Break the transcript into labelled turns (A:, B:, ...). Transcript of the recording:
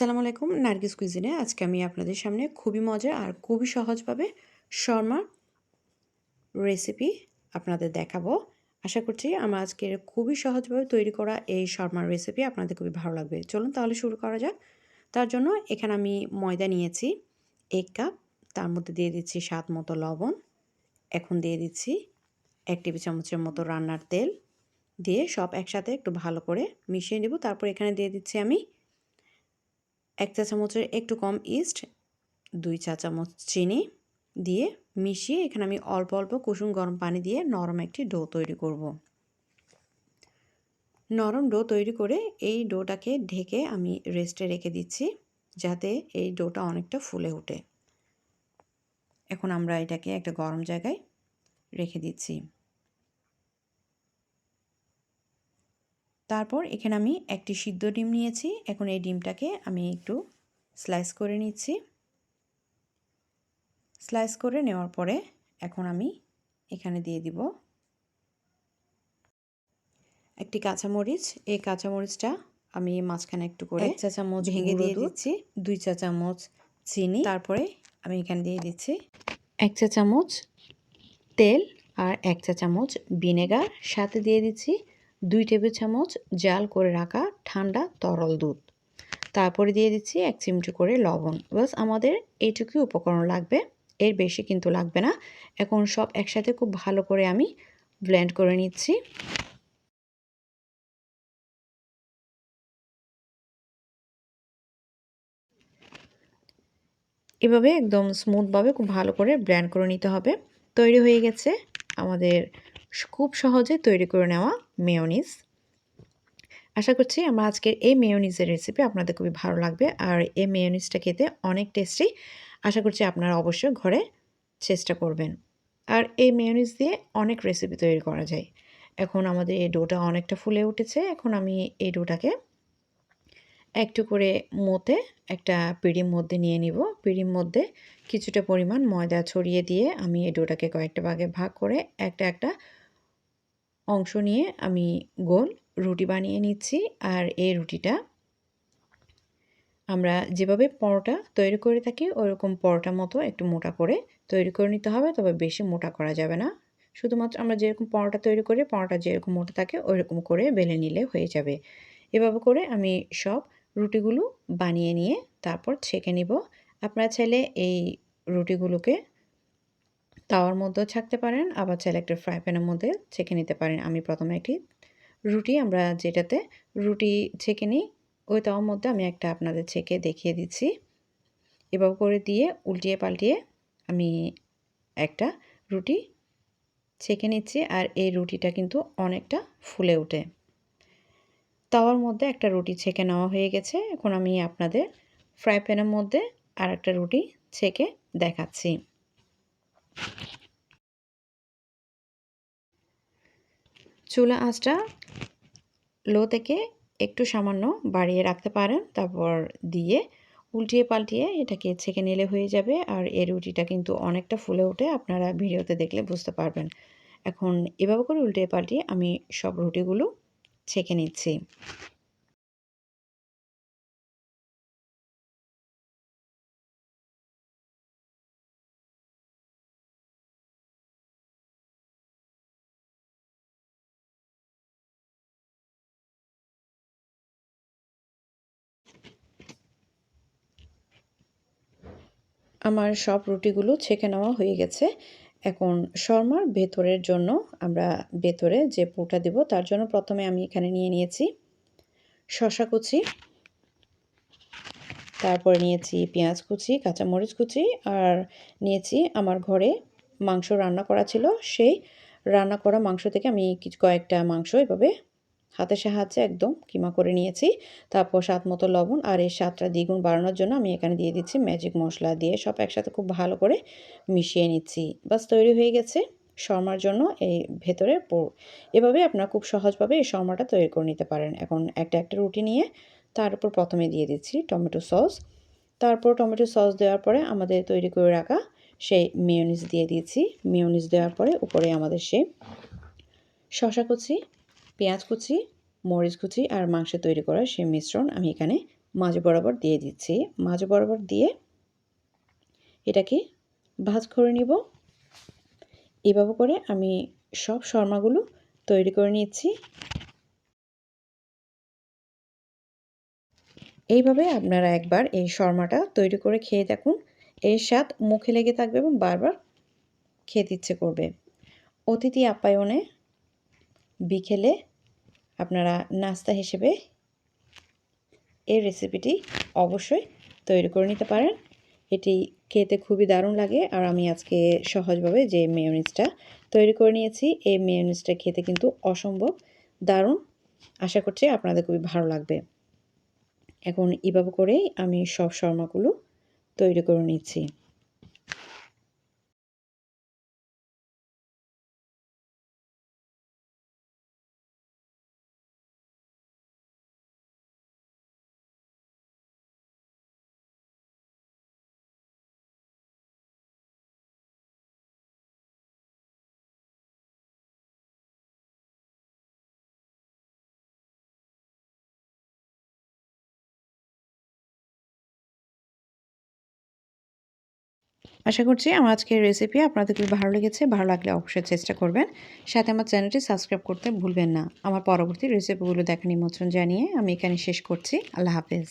A: আসসালামু আলাইকুম, নার্গিস কুইজিনে। আজকে আমি আপনাদের সামনে খুবই মজা আর খুবই সহজভাবে শর্মার রেসিপি আপনাদের দেখাবো। আশা করছি আমার আজকের খুবই সহজভাবে তৈরি করা এই শর্মার রেসিপি আপনাদের খুবই ভালো লাগবে। চলুন তাহলে শুরু করা যাক। তার জন্য এখানে আমি ময়দা নিয়েছি, এক কাপ, তার মধ্যে দিয়ে দিচ্ছি স্বাদ মতো লবণ। এখন দিয়ে দিচ্ছি এক টেবিল চামচের মতো রান্নার তেল। দিয়ে সব একসাথে একটু ভালো করে মিশিয়ে নেব। তারপর এখানে দিয়ে দিচ্ছি আমি এক চা চামচের একটু কম ইস্ট, দুই চা চামচ চিনি দিয়ে মিশিয়ে এখানে আমি অল্প অল্প কুসুম গরম পানি দিয়ে নরম একটি ডো তৈরি করব। নরম ডো তৈরি করে এই ডোটাকে ঢেকে আমি রেস্টে রেখে দিচ্ছি যাতে এই ডোটা অনেকটা ফুলে ওঠে এখন আমরা এটাকে একটা গরম জায়গায় রেখে দিচ্ছি তারপর এখানে আমি একটি সিদ্ধ ডিম নিয়েছি। এখন এই ডিমটাকে আমি একটু স্লাইস করে নিচ্ছি। স্লাইস করে নেওয়ার পরে এখন আমি এখানে দিয়ে দিব একটি কাঁচামরিচ। এই কাঁচামরিচটা আমি মাঝখানে একটু করে এক চা চামচ ভেঙে দিয়ে দিচ্ছি। দুই চা চামচ চিনি। তারপরে আমি এখানে দিয়ে দিচ্ছি এক চা চামচ তেল আর এক চা চামচ ভিনেগার। সাথে দিয়ে দিচ্ছি দুই টেবিল চামচ জাল করে রাখা ঠান্ডা তরল দুধ। তারপরে দিয়ে দিচ্ছি এক চিমটি করে লবণ। বাস আমাদের এইটুকুই উপকরণ লাগবে। এর বেশি কিন্তু লাগবে না। এখন সব একসাথে খুব ভালো করে আমি ব্লেন্ড করে নিচ্ছি। এভাবে একদম স্মুথভাবে খুব ভালো করে ব্লেন্ড করে নিতে হবে। তৈরি হয়ে গেছে আমাদের খুব সহজে তৈরি করে নেওয়া মেয়নিজ। আশা করছি আমার আজকের এই মেয়নিজের রেসিপি আপনাদের খুবই ভালো লাগবে। আর এই মেয়নিজটা খেতে অনেক টেস্টি আশা করছি আপনারা অবশ্যই ঘরে চেষ্টা করবেন। আর এই মেয়নিজ দিয়ে অনেক রেসিপি তৈরি করা যায়। এখন আমাদের এই ডোটা অনেকটা ফুলে উঠেছে। এখন আমি এই ডোটাকে একটু করে মতে একটা পিড়ির মধ্যে নিয়ে নিব। পিড়ির মধ্যে কিছুটা পরিমাণ ময়দা ছড়িয়ে দিয়ে আমি এই ডোটাকে কয়েকটা ভাগে ভাগ করে একটা একটা অংশ নিয়ে আমি গোল রুটি বানিয়ে নিচ্ছি। আর এই রুটিটা আমরা যেভাবে পরোটা তৈরি করে থাকি ওইরকম পরোটা মতো একটু মোটা করে তৈরি করে নিতে হবে, তবে বেশি মোটা করা যাবে না। শুধুমাত্র আমরা যেরকম পরোটা তৈরি করি, পরোটা যেরকম মোটা থাকে, ওইরকম করে বেলে নিলে হয়ে যাবে। এভাবে করে আমি সব রুটিগুলো বানিয়ে নিয়ে তারপর ছেঁকে নিব। আপনারা চাইলে এই রুটিগুলোকে তাওয়ার মধ্যেও ছাকতে পারেন, আবার চাইলে একটা ফ্রাই প্যানের মধ্যে ছেঁকে নিতে পারেন। আমি প্রথমে একটি রুটি, আমরা যেটাতে রুটি ছেঁকে নিই, ওই তাওয়ার মধ্যে আমি একটা আপনাদের ছেঁকে দেখিয়ে দিচ্ছি। এভাবে করে দিয়ে উল্টিয়ে পাল্টিয়ে আমি একটা রুটি ছেঁকে নিচ্ছি, আর এই রুটিটা কিন্তু অনেকটা ফুলে ওঠে। তাওয়ার মধ্যে একটা রুটি ছেঁকে নেওয়া হয়ে গেছে। এখন আমি আপনাদের ফ্রাই প্যানের মধ্যে আর একটা রুটি ছেঁকে দেখাচ্ছি। চুলা আঁচটা লো থেকে একটু সামান্য বাড়িয়ে রাখতে পারেন, তারপর দিয়ে উল্টিয়ে পাল্টিয়ে এটাকে ছেঁকে নিলে হয়ে যাবে আর এই রুটিটা কিন্তু অনেকটা ফুলে ওঠে, আপনারা ভিডিওতে দেখলে বুঝতে পারবেন। এখন এভাবে করে উল্টিয়ে পাল্টিয়ে আমি সব রুটিগুলো ছেঁকে নিচ্ছি। আমার সব রুটিগুলো ছেঁকে নেওয়া হয়ে গেছে। এখন শর্মার ভেতরের জন্য আমরা ভেতরে যে পুটা দেব তার জন্য প্রথমে আমি এখানে নিয়ে নিয়েছি শশা কুচি, তারপরে নিয়েছি পেঁয়াজ কুচি, কাঁচামরিচ কুচি আর নিয়েছি আমার ঘরে মাংস রান্না করা ছিল। সেই রান্না করা মাংস থেকে আমি কিছু কয়েকটা মাংস এভাবে হাতের সাহায্যে একদম কিমা করে নিয়েছি। তারপর স্বাদ মতো লবণ আর এই স্বাদটা দ্বিগুণ বাড়ানোর জন্য আমি এখানে দিয়ে দিচ্ছি ম্যাজিক মশলা দিয়ে সব একসাথে খুব ভালো করে মিশিয়ে নিচ্ছি। বাস তৈরি হয়ে গেছে শর্মার জন্য এই ভেতরে এভাবে আপনারা খুব সহজভাবে এই শর্মাটা তৈরি করে নিতে পারেন। এখন একটা একটা রুটি নিয়ে তার উপর প্রথমে দিয়ে দিচ্ছি টমেটো সস। তারপর টমেটো সস দেওয়ার পরে আমাদের তৈরি করে রাখা সেই মিওনিস দিয়ে দিয়েছি। মিওনিস দেওয়ার পরে উপরে আমাদের সেই শশা কুচি পেঁয়াজ কুচি, মরিচ কুচি আর মাংস তৈরি করার সেই মিশ্রণ আমি এখানে মাঝ বরাবর দিয়ে দিচ্ছি। মাঝ বরাবর দিয়ে এটাকে ভাজ করে নিব। এভাবে করে আমি সব শর্মাগুলো তৈরি করে নিচ্ছি। এইভাবে আপনারা একবার এই শর্মাটা তৈরি করে খেয়ে দেখুন। এর স্বাদ মুখে লেগে থাকবে এবং বারবার খেতে ইচ্ছে করবে। অতিথি আপ্যায়নে বিকেলে আপনারা নাস্তা হিসেবে এই রেসিপিটি অবশ্যই তৈরি করে নিতে পারেন। এটি খেতে খুবই দারুণ লাগে আর আমি আজকে সহজভাবে যে মেয়নিজটা তৈরি করে নিয়েছি, এই মেয়নিজটা খেতে কিন্তু অসম্ভব দারুণ। আশা করছি আপনাদের খুবই ভালো লাগবে। এখন এভাবে করেই আমি সব শর্মাগুলো তৈরি করে নিচ্ছি। আশা করছি আমার আজকের রেসিপি আপনাদের খুবই ভালো লেগেছে। ভালো লাগলে অবশ্যই চেষ্টা করবেন। সাথে আমার চ্যানেলটি সাবস্ক্রাইব করতে ভুলবেন না। আমার পরবর্তী রেসিপিগুলো দেখা নিমন্ত্রণ জানিয়ে আমি এখানে শেষ করছি। আল্লাহ হাফেজ।